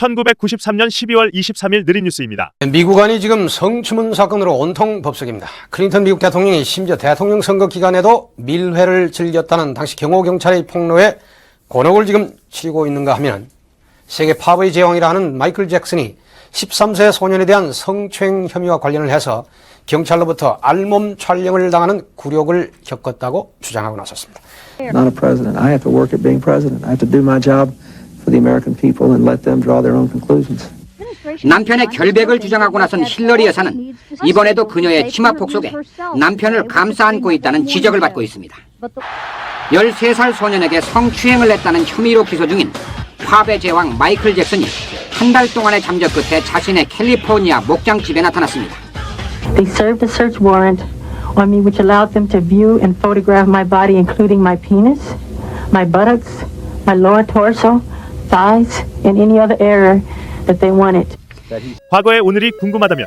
1993년 12월 23일 느린 뉴스입니다. 미국안이 지금 성추문 사건으로 온통 법석입니다. 클린턴 미국 대통령이 심지어 대통령 선거 기간에도 밀회를 즐겼다는 당시 경호 경찰의 폭로에 곤혹을 지금 치르고 있는가 하면 세계 팝의 제왕이라는 마이클 잭슨이 13세 소년에 대한 성추행 혐의와 관련을 해서 경찰로부터 알몸 촬영을 당하는 굴욕을 겪었다고 주장하고 나섰습니다. not a president. I have to work at being president. I have to do my job for the American people and let them draw their own conclusions. 남편의 결백을 주장하고 나선 힐러리 여사는 이번에도 그녀의 치마 폭속에 남편을 감싸 안고 있다는 지적을 받고 있습니다. 13살 소년에게 성추행을 했다는 혐의로 기소 중인 팝의 제왕 마이클 잭슨이 한 달 동안의 잠적 끝에 자신의 캘리포니아 목장집에 나타났습니다. They served a search warrant on me, which allowed them to view and photograph my body, including my penis, my buttocks, my lower torso, thighs, and any other area that they wanted. 과거의 오늘이 궁금하다면